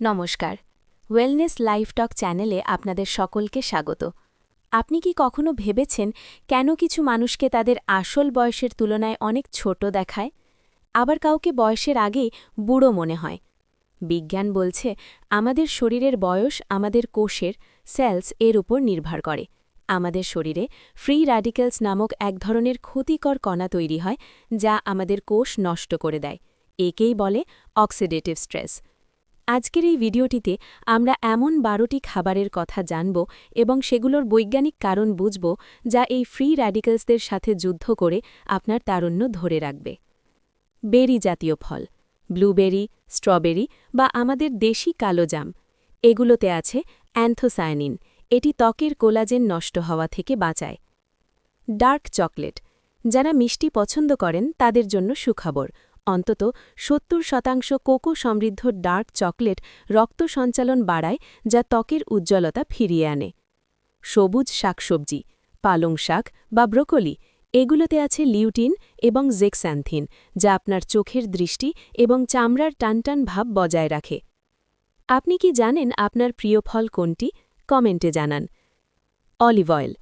নমস্কার। Wellness life টক চ্যানেলে আপনাদের সকলকে স্বাগত। আপনি কি কখনো ভেবেছেন কেন কিছু মানুষকে তাদের আসল বয়সের তুলনায় অনেক ছোট দেখায়? আবার কাউকে বয়সের আগেই বুড়ো মনে হয়? বিজ্ঞান বলছে আমাদের শরীরের বয়স আমাদের কোষের সেলস এর উপর নির্ভর করে। আমাদের শরীরে ফ্রি র্যাডিক্যালস নামক এক ধরনের ক্ষতিকর কণা তৈরি হয় যা আমাদের কোষ নষ্ট করে দেয়। একেই বলে অক্সিডেটিভ স্ট্রেস আজকের এই ভিডিওটিতে আমরা এমন বারোটি খাবারের কথা জানব এবং সেগুলোর বৈজ্ঞানিক কারণ বুঝব যা এই ফ্রি র্যাডিক্যালসদের সাথে যুদ্ধ করে আপনার তারুণ্য ধরে রাখবে। বেরি জাতীয় ফল, ব্লুবেরি, স্ট্রবেরি বা আমাদের দেশি কালো জাম, এগুলোতে আছে অ্যান্থোসায়ানিন, এটি ত্বকের কোলাজেন নষ্ট হওয়া থেকে বাঁচায়। ডার্ক চকলেট, যারা মিষ্টি পছন্দ করেন তাদের জন্য সুখবর অন্তত সত্তর শতাংশ কোকো সমৃদ্ধ ডার্ক চকলেট রক্ত সঞ্চালন বাড়ায়, যা ত্বকের উজ্জ্বলতা ফিরিয়ে আনে। সবুজ শাকসবজি, পালং শাক বা ব্রোকলি, এগুলোতে আছে লিউটিন এবং জেক্স্যান্থিন যা আপনার চোখের দৃষ্টি এবং চামড়ার টানটান ভাব বজায় রাখে। আপনি কি জানেন আপনার প্রিয় ফল কোনটি? কমেন্টে জানান। অলিভ অয়েল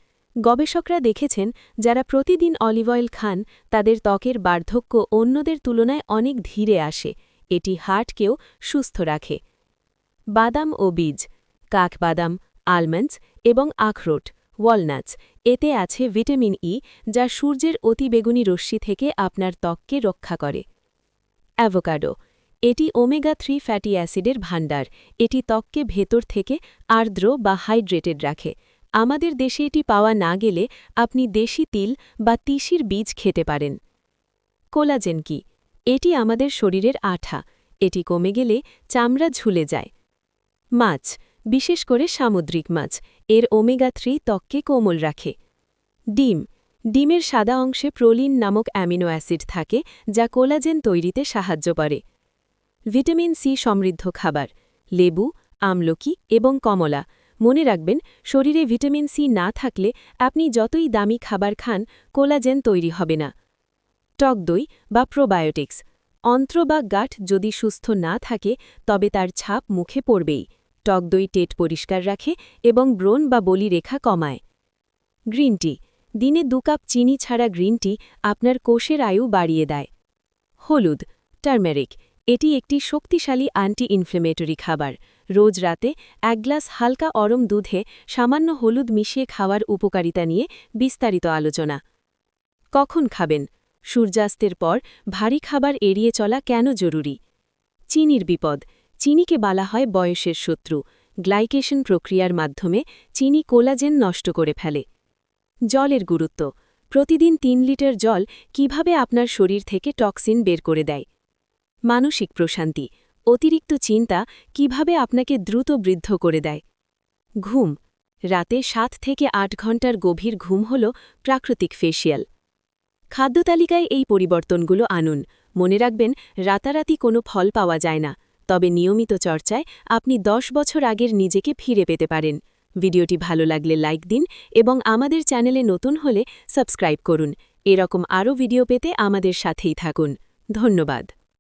গবেষকরা দেখেছেন, যারা প্রতিদিন অলিভ অয়েল খান, তাদের ত্বকের বার্ধক্য অন্যদের তুলনায় অনেক ধীরে আসে, এটি হার্টকেও সুস্থ রাখে। বাদাম ও বীজ কাঠবাদাম আলমন্ডস এবং আখরোট, ওয়ালনাটস, এতে আছে ভিটামিন ই যা সূর্যের অতিবেগুনি রশ্মি থেকে আপনার ত্বককে রক্ষা করে। অ্যাভোকাডো, এটি ওমেগা থ্রি ফ্যাটি অ্যাসিডের ভাণ্ডার, এটি ত্বককে ভেতর থেকে আর্দ্র বা হাইড্রেটেড রাখে। আমাদের দেশে এটি পাওয়া না গেলে আপনি দেশি তিল বা তিসির বীজ খেতে পারেন। কোলাজেন কি? এটি আমাদের শরীরের আঠা। এটি কমে গেলে চামড়া ঝুলে যায়। মাছ, বিশেষ করে সামুদ্রিক মাছ, এর ওমেগা থ্রি ত্বককে কোমল রাখে। ডিম, ডিমের সাদা অংশে প্রোলিন নামক অ্যামিনো অ্যাসিড থাকে যা কোলাজেন তৈরিতে সাহায্য করে। ভিটামিন সি সমৃদ্ধ খাবার, লেবু, আমলকি এবং কমলা। মনে রাখবেন, শরীরে ভিটামিন সি না থাকলে আপনি যতই দামি খাবার খান, কোলাজেন তৈরি হবে না। টক দই বা প্রোবায়োটিক্স। অন্ত্র বা গাঠ যদি সুস্থ না থাকে, তবে তার ছাপ মুখে পড়বেই। টক দই টেট পরিষ্কার রাখে এবং ব্রণ বা বলি রেখা কমায়। Green tea. দিনে দু কাপ চিনি ছাড়া গ্রিন টি আপনার কোষের আয়ু বাড়িয়ে দেয়। হলুদ। টার্মেরিক। এটি একটি শক্তিশালী অ্যান্টি ইনফ্লেমেটরি খাবার। রোজ রাতে এক গ্লাস হালকা অরম দুধে সামান্য হলুদ মিশিয়ে খাওয়ার উপকারিতা নিয়ে বিস্তারিত আলোচনা। কখন খাবেন? সূর্যাস্তের পর ভারী খাবার এড়িয়ে চলা কেন জরুরি? চিনির বিপদ। চিনিকে বলা হয় বয়সের শত্রু। গ্লাইকেশন প্রক্রিয়ার মাধ্যমে চিনি কোলাজেন নষ্ট করে ফেলে। জলের গুরুত্ব। প্রতিদিন তিন লিটার জল কীভাবে আপনার শরীর থেকে টক্সিন বের করে দেয়? মানসিক প্রশান্তি, অতিরিক্ত চিন্তা কীভাবে আপনাকে দ্রুত বৃদ্ধ করে দেয়? ঘুম, রাতে সাত থেকে আট ঘণ্টার গভীর ঘুম হল প্রাকৃতিক ফেসিয়াল। খাদ্যতালিকায় এই পরিবর্তনগুলো আনুন। মনে রাখবেন, রাতারাতি কোনো ফল পাওয়া যায় না, তবে নিয়মিত চর্চায় আপনি দশ বছর আগের নিজেকে ফিরে পেতে পারেন। ভিডিওটি ভালো লাগলে লাইক দিন এবং আমাদের চ্যানেলে নতুন হলে সাবস্ক্রাইব করুন। এরকম আরও ভিডিও পেতে আমাদের সাথেই থাকুন। ধন্যবাদ।